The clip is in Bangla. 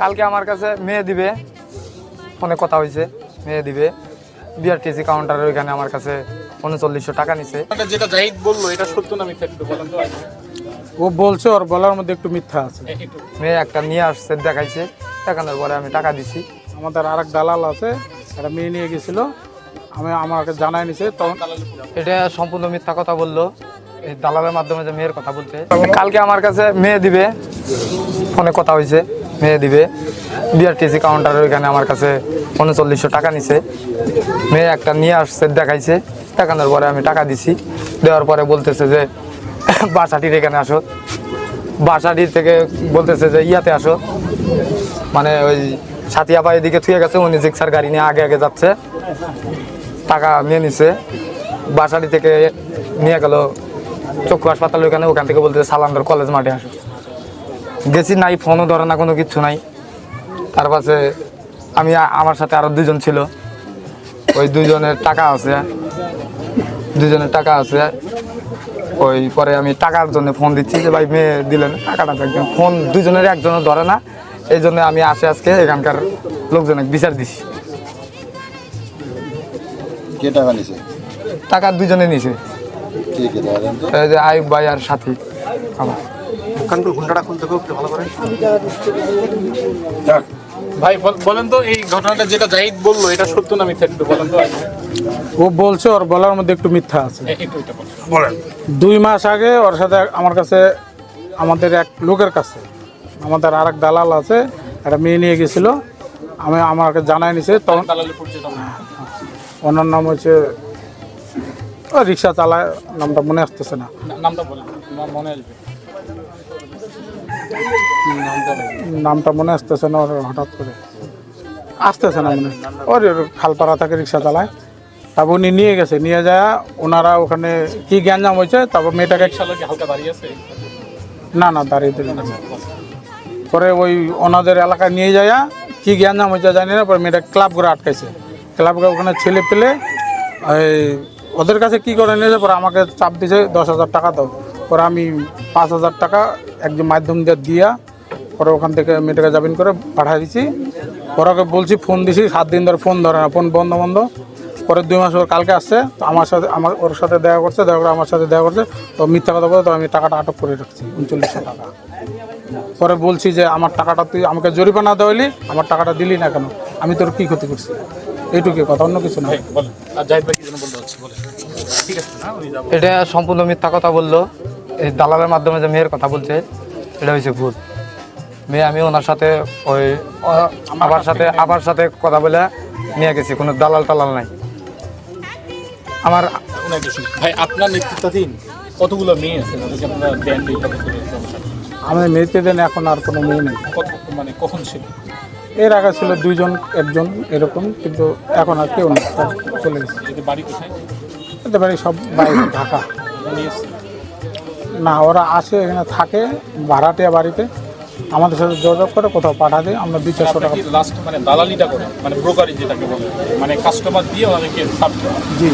কালকে আমার কাছে মেয়ে দিবে। ফোনে কথা হয়েছে মেয়ে দিবে। বিআরটিসি কাউন্টারের ওইখানে আমার কাছে উনচল্লিশশো টাকা নিছে। যেটা জাহিদ বলল এটা সত্য না মিথ্যা একটু বলেন তো? ও বলছে ওর বলার মধ্যে একটু মিথ্যা আছে। মেয়ে একটা নিয়ে আসছে দেখাইছে। দেখানোর পরে আমি টাকা দিছি। আমাদের আর এক দালাল আছে একটা মেয়ে নিয়ে গেছিল। আমি আমাকে জানাই নিছে তখন এটা সম্পূর্ণ মিথ্যা কথা বলল। এই দালালের মাধ্যমে যে মেয়ের কথা বলছে। কালকে আমার কাছে মেয়ে দিবে। ফোনে কথা হয়েছে মেয়ে দিবে। বিআরটিসি কাউন্টারের ওইখানে আমার কাছে উনচল্লিশশো টাকা নিছে। মেয়ে একটা নিয়ে আসছে, দেখাইছে। দেখানোর পরে আমি টাকা দিছি। দেওয়ার পরে বলতেছে যে, বাসাটির এখানে আসো। বাসাটির থেকে বলতেছে যে, ইয়াতে আসো। মানে ওই সাথিয়াপা এদিকে থুয়ে গেছে, উনি জিক্সার গাড়ি নিয়ে আগে আগে যাচ্ছে। টাকা নিয়ে নিছে। বাসাটি থেকে নিয়ে গেল চক্ষু হাসপাতাল ওখানে। ওখান থেকে বলতে সালান্ডার কলেজ মাঠে আসো। গেছি নাই ফোনও ধরে না কোনো কিছু নাই। তার পাশে আমি আমার সাথে আরও দুজন ছিল। ওই দুজনের টাকা আছে। দুজনের টাকা আছে। ওই পরে আমি টাকার জন্য ফোন দিচ্ছি যে ভাই মেয়ে দিলেন টাকাটা একজন ফোন দুজনের একজনও ধরে না। এই জন্য আমি আসে আজকে এখানকার লোকজনের বিচার দিছি। কে টাকা নিছে? টাকা দুজনে নিছে। কে কে টাকা দেন তো এই যে আইব ভাই আর সাথী আমার ভাই বলেন তো এই ঘটনাটা যেটা জাহিদ বলল এটা সত্য না মিথ্যা একটু বলেন তো? ও বলছে ওর বলার মধ্যে একটু মিথ্যা আছে। বলেন। দুই মাস আগে ওর সাথে আমার কাছে আমাদের এক লোকের কাছে আমাদের আর এক দালাল আছে একটা মেয়ে নিয়ে গেছিল। আমি আমাকে জানাই নিছে তখন। ওনার নাম হচ্ছে ও রিক্সা চালায় নামটা মনে আসতেছে না। না- নামটা বলেন মনে আসবে। নামটা মনে আসতেছে না ওর হঠাৎ করে। আসতেছে না মনে। ওর খালপাড়া থেকে, রিক্সা চালায়। তারপর উনি নিয়ে গেছে, নিয়ে যায়, ওনারা ওখানে কি গ্যাঞ্জাম হয়েছে, তারপর মেয়েটাকে না না, দাঁড়িয়ে দিলেন পরে ওই ওনাদের এলাকায় নিয়ে যায়, কি গ্যাঞ্জাম হয়েছে জানি না, পরে মেয়েটা ক্লাব করে আটকাইছে। ক্লাব করে ওখানে ছেলে পেলে, এই, ওদের কাছে কি করে নিয়েছে, পরে আমাকে চাপ দিয়েছে, দশ হাজার টাকা দাও। পরে আমি পাঁচ হাজার টাকা একজন মাধ্যম দিয়ে দিয়া পরে ওখান থেকে মেয়েটাকে জামিন করে পাঠিয়ে দিছি। পরে ওকে বলছি ফোন দিছি সাত দিন ধরে ফোন ধরে না ফোন বন্ধ বন্ধ। পরে দুই মাস ওর কালকে আসছে তো আমার সাথে আমার ওর সাথে দেখা করছে দেখা করে আমার সাথে দেখা করছে তো মিথ্যা কথা বলে তো আমি টাকাটা আটক করে রাখছি উনচল্লিশশো টাকা। পরে বলছি যে আমার টাকাটা তুই আমাকে জরিমানা দেওয়ালি আমার টাকাটা দিলি না কেন? আমি তোর কি ক্ষতি করছি? এইটুকুই কথা অন্য কিছু না। এটা সম্পূর্ণ মিথ্যা কথা বলল। এই দালালের মাধ্যমে যে মেয়ের কথা বলছে এটা হয়েছে ভুল। মেয়ে আমি ওনার সাথে ওই আবার সাথে আবার সাথে কথা বলে নিয়ে গেছি কোনো দালাল টালাল নাই। আমার। ভাই আপনার নেতৃত্বাধীন কতগুলো মেয়ে আছে? আপনারা আমাদের মেয়েতে দেন? এখন আর কোনো মেয়ে নেই। কত মানে কখন ছিল? এর আগে ছিল দুইজন একজন এরকম কিন্তু এখন আর কেউ চলে গেছে। বাড়ি কোথায়? বাড়ি সব বাইরে ঢাকা। না ওরা আসে এখানে থাকে ভাড়াটিয়া বাড়িতে। আমাদের সাথে যোগাযোগ করে কোথাও পাঠা দেয় আমরা দুই চারশো টাকা লাস্ট মানে দালালিটা করে মানে ব্রোকারি যেটাকে বলে। মানে কাস্টমার দিয়ে ওনাদেরকে জি।